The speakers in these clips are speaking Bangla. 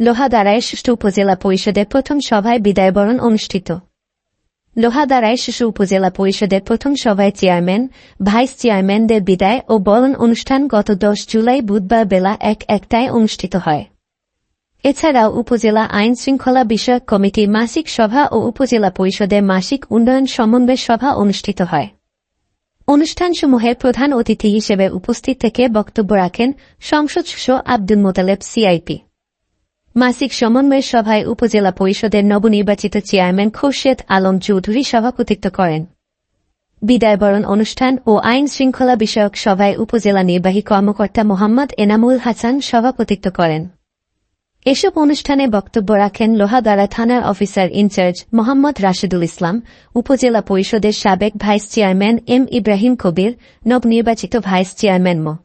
লোহাদারায় শিশু উপজেলা পরিষদের প্রথম সভায় বিদায়বরণ অনুষ্ঠিত। লোহাদারায় শিশু উপজেলা পরিষদের প্রথম সভায় চেয়ারম্যান, ভাইস চেয়ারম্যানদের বিদায় ও বরণ অনুষ্ঠান গত দশ জুলাই বুধবার বেলা এক একটায় অনুষ্ঠিত হয়। এছাড়াও উপজেলা আইন শৃঙ্খলা বিষয়ক কমিটির মাসিক সভা ও উপজেলা পরিষদের মাসিক উন্নয়ন সমন্বয় সভা অনুষ্ঠিত হয়। অনুষ্ঠানসমূহের প্রধান অতিথি হিসেবে উপস্থিত থেকে বক্তব্য রাখেন সংসদ আব্দুল মোতালেব, সিআইপি। মাসিক সমন্বয় সভায় উপজেলা পরিষদের নবনির্বাচিত চেয়ারম্যান খোরশেদ আলম চৌধুরী সভাপতিত্ব করেন। বিদায়বরণ অনুষ্ঠান ও আইন শৃঙ্খলা বিষয়ক সভায় উপজেলা নির্বাহী কর্মকর্তা মোহাম্মদ এনামুল হাসান সভাপতিত্ব করেন। এসব অনুষ্ঠানে বক্তব্য রাখেন লোহাগাড়া থানার officer in charge Mohammad Rashedul Islam, upazila পরিষদের সাবেক vice chairman M Ibrahim Kabir, নবনির্বাচিত vice chairman Md.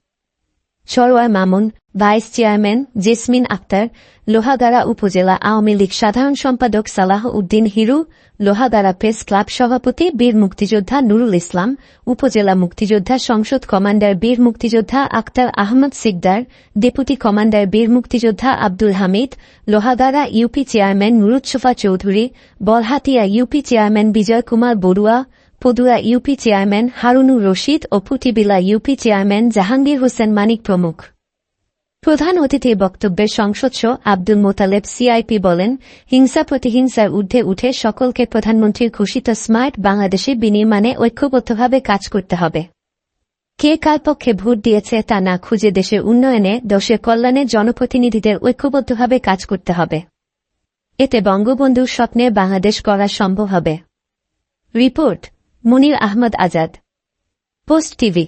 Sarwar Mamun vice chairman Jesmin Akter Lohagara upazila Awami League সাধারণ সম্পাদক সালাহ উদ্দিন হিরু লোহাগাড়া প্রেস ক্লাব সভাপতি বীর মুক্তিযোদ্ধা নুরুল ইসলাম উপজেলা মুক্তিযোদ্ধা সংসদ কমান্ডার বীর মুক্তিযোদ্ধা আক্তার আহমদ সিকদার ডেপুটি কমান্ডার বীর মুক্তিযোদ্ধা Abdul Hamid Lohagara UP chairman Nurussafa Chowdhury Barhatia UP chairman Bijoy Kumar Barua Padua UP chairman Harunur Rashid ও পুটিবিলা ইউপি চেয়ারম্যান জাহাঙ্গীর হোসেন মানিক প্রমুখ প্রধান অতিথির বক্তব্যে সংসদস্য আব্দুল মোতালেব সিআইপি বলেন, হিংসা প্রতিহিংসার ঊর্ধ্বে উঠে সকলকে প্রধানমন্ত্রীর ঘোষিত স্মার্ট বাংলাদেশে বিনির্মাণে ঐক্যবদ্ধভাবে কাজ করতে হবে। কে কার পক্ষে ভোট দিয়েছে তা না খুঁজে দেশের উন্নয়নে, দেশের কল্যাণে জনপ্রতিনিধিদের ঐক্যবদ্ধভাবে কাজ করতে হবে। এতে বঙ্গবন্ধুর স্বপ্নে বাংলাদেশ করা সম্ভব হবে। Report, Munir Ahmed Azad. Post TV.